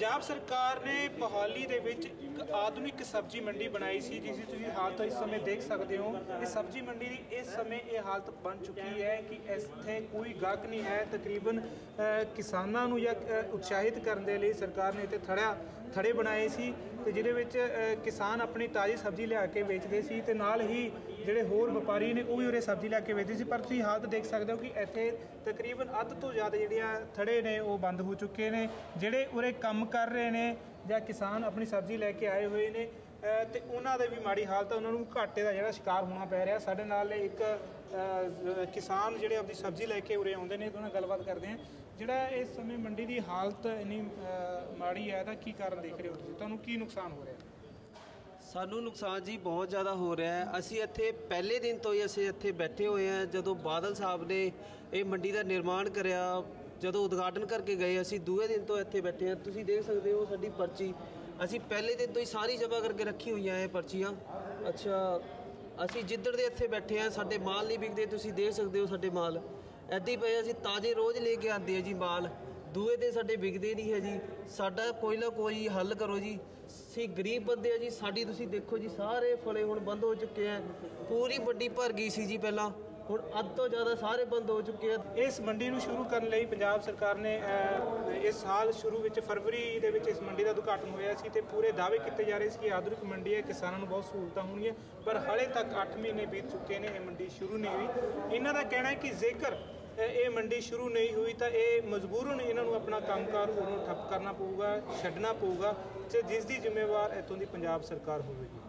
ਪੰਜਾਬ ਸਰਕਾਰ ਨੇ ਮੋਹਾਲੀ ਦੇ ਵਿੱਚ ਇੱਕ ਆਧੁਨਿਕ ਸਬਜ਼ੀ ਮੰਡੀ ਬਣਾਈ ਸੀ ਜਿਸ ਦੀ ਤੁਸੀਂ ਹਾਲਤ ਇਸ ਸਮੇਂ ਦੇਖ ਸਕਦੇ ਹੋ। ਇਹ ਸਬਜ਼ੀ ਮੰਡੀ ਦੀ ਇਸ ਸਮੇਂ ਇਹ ਹਾਲਤ ਬਣ ਚੁੱਕੀ ਹੈ ਕਿ ਇੱਥੇ ਕੋਈ ਗਾਹਕ ਨਹੀਂ ਹੈ। ਤਕਰੀਬਨ ਕਿਸਾਨਾਂ ਨੂੰ ਜਾਂ ਉਤਸ਼ਾਹਿਤ ਕਰਨ ਦੇ ਲਈ ਸਰਕਾਰ ਨੇ ਇੱਥੇ ਥੜਿਆ ਥੜੇ ਬਣਾਏ ਸੀ ਤੇ ਜਿਹਦੇ ਵਿੱਚ ਕਿਸਾਨ ਆਪਣੀ ਤਾਜ਼ੀ ਸਬਜ਼ੀ ਲਿਆ ਕੇ ਵੇਚਦੇ ਸੀ ਤੇ ਨਾਲ ਹੀ ਜਿਹੜੇ ਹੋਰ ਵਪਾਰੀ ਨੇ ਉਹ ਵੀ ਉਰੇ ਸਬਜ਼ੀ ਲਿਆ ਕੇ ਵੇਚਦੇ ਸੀ। ਪਰ ਤੁਸੀਂ ਹਾਲਤ ਦੇਖ ਸਕਦੇ ਹੋ ਕਿ ਇੱਥੇ ਤਕਰੀਬਨ ਅੱਧ ਤੋਂ ਜ਼ਿਆਦਾ ਜਿਹੜੀਆਂ ਥੜੇ ਨੇ ਉਹ ਬੰਦ ਹੋ ਚੁੱਕੇ ਨੇ। ਜਿਹੜੇ ਉਰੇ ਕੰਮ ਕਰ ਰਹੇ ਨੇ ਜਾਂ ਕਿਸਾਨ ਆਪਣੀ ਸਬਜ਼ੀ ਲੈ ਕੇ ਆਏ ਹੋਏ ਨੇ ਅ, ਤੇ ਉਹਨਾਂ ਦੇ ਵੀ ਮਾੜੀ ਹਾਲਤ ਉਹਨਾਂ ਨੂੰ ਘਾਟੇ ਦਾ ਜਿਹੜਾ ਸ਼ਿਕਾਰ ਹੋਣਾ ਪੈ ਰਿਹਾ। ਸਾਡੇ ਨਾਲ ਇੱਕ ਕਿਸਾਨ ਜਿਹੜੇ ਆਪਣੀ ਸਬਜ਼ੀ ਲੈ ਕੇ ਉਰੇ ਆਉਂਦੇ ਨੇ ਉਹਨਾਂ ਨਾਲ ਗੱਲਬਾਤ ਕਰਦੇ ਆ ਜਿਹੜਾ ਇਸ ਸਮੇਂ ਮੰਡੀ ਦੀ ਹਾਲਤ ਇੰਨੀ ਮਾੜੀ ਹੈ ਤਾਂ ਕੀ ਕਾਰਨ ਦੇਖ ਰਹੇ ਹੋ ਤੁਸੀਂ? ਤੁਹਾਨੂੰ ਕੀ ਨੁਕਸਾਨ ਹੋ ਰਿਹਾ? ਸਾਨੂੰ ਨੁਕਸਾਨ ਜੀ ਬਹੁਤ ਜ਼ਿਆਦਾ ਹੋ ਰਿਹਾ ਹੈ। ਅਸੀਂ ਇੱਥੇ ਪਹਿਲੇ ਦਿਨ ਤੋਂ ਹੀ ਅਸੀਂ ਇੱਥੇ ਬੈਠੇ ਹੋਏ ਹਾਂ। ਜਦੋਂ ਬਾਦਲ ਸਾਹਿਬ ਨੇ ਇਹ ਮੰਡੀ ਦਾ ਨਿਰਮਾਣ ਕਰਿਆ ਜਦੋਂ ਉਦਘਾਟਨ ਕਰਕੇ ਗਏ, ਅਸੀਂ ਦੂਏ ਦਿਨ ਤੋਂ ਇੱਥੇ ਬੈਠੇ ਹਾਂ। ਤੁਸੀਂ ਦੇਖ ਸਕਦੇ ਹੋ ਸਾਡੀ ਪਰਚੀ। ਅਸੀਂ ਪਹਿਲੇ ਦਿਨ ਤੋਂ ਹੀ ਸਾਰੀ ਜਮ੍ਹਾਂ ਕਰਕੇ ਰੱਖੀ ਹੋਈਆਂ ਇਹ ਪਰਚੀਆਂ। ਅੱਛਾ, ਅਸੀਂ ਜਿੱਦੜ ਦੇ ਇੱਥੇ ਬੈਠੇ ਹਾਂ, ਸਾਡੇ ਮਾਲ ਨਹੀਂ ਵਿਕਦੇ। ਤੁਸੀਂ ਦੇਖ ਸਕਦੇ ਹੋ ਸਾਡੇ ਮਾਲ। ਐਦਾਂ ਹੀ ਪਏ ਅਸੀਂ ਤਾਜ਼ੇ ਰੋਜ਼ ਲੈ ਕੇ ਆਉਂਦੇ ਆ ਜੀ ਮਾਲ। ਦੂਏ ਦਿਨ ਸਾਡੇ ਵਿਕਦੇ ਨਹੀਂ ਹੈ ਜੀ। ਸਾਡਾ ਕੋਈ ਨਾ ਕੋਈ ਹੱਲ ਕਰੋ ਜੀ। ਅਸੀਂ ਗਰੀਬ ਬੰਦੇ ਆ ਜੀ। ਸਾਡੀ ਤੁਸੀਂ ਦੇਖੋ ਜੀ, ਸਾਰੇ ਫਲੇ ਹੁਣ ਬੰਦ ਹੋ ਚੁੱਕੇ ਆ। ਪੂਰੀ ਵੱਡੀ ਭਰ ਗਈ ਸੀ ਜੀ ਪਹਿਲਾਂ। ਹੁਣ ਅੱਧ ਤੋਂ ਜ਼ਿਆਦਾ ਸਾਰੇ ਬੰਦ ਹੋ ਚੁੱਕੇ ਆ। ਇਸ ਮੰਡੀ ਨੂੰ ਸ਼ੁਰੂ ਕਰਨ ਲਈ ਪੰਜਾਬ ਸਰਕਾਰ ਨੇ ਇਸ ਸਾਲ ਸ਼ੁਰੂ ਵਿੱਚ ਫਰਵਰੀ ਦੇ ਵਿੱਚ ਇਸ ਮੰਡੀ ਦਾ ਉਦਘਾਟਨ ਹੋਇਆ ਸੀ ਤੇ ਪੂਰੇ ਦਾਅਵੇ ਕੀਤੇ ਜਾ ਰਹੇ ਸੀ ਕਿ ਆਧੁਨਿਕ ਮੰਡੀ ਹੈ, ਕਿਸਾਨਾਂ ਨੂੰ ਬਹੁਤ ਸਹੂਲਤਾਂ ਹੋਣਗੀਆਂ, ਪਰ ਹਾਲੇ ਤੱਕ 8 ਮਹੀਨੇ ਬੀਤ ਚੁੱਕੇ ਨੇ, ਇਹ ਮੰਡੀ ਸ਼ੁਰੂ ਨਹੀਂ ਹੋਈ। ਇਹਨਾਂ ਦਾ ਕਹਿਣਾ ਹੈ ਕਿ ਜੇਕਰ ਇਹ ਮੰਡੀ ਸ਼ੁਰੂ ਨਹੀਂ ਹੋਈ ਤਾਂ ਇਹ ਮਜਬੂਰਨ ਇਹਨਾਂ ਨੂੰ ਆਪਣਾ ਕੰਮਕਾਰ ਉਰੋਂ ਠੱਪ ਕਰਨਾ ਪਊਗਾ, ਛੱਡਣਾ ਪਊਗਾ, ਤੇ ਜਿਸ ਦੀ ਜ਼ਿੰਮੇਵਾਰ ਇੱਥੋਂ ਦੀ ਪੰਜਾਬ ਸਰਕਾਰ ਹੋਵੇਗੀ।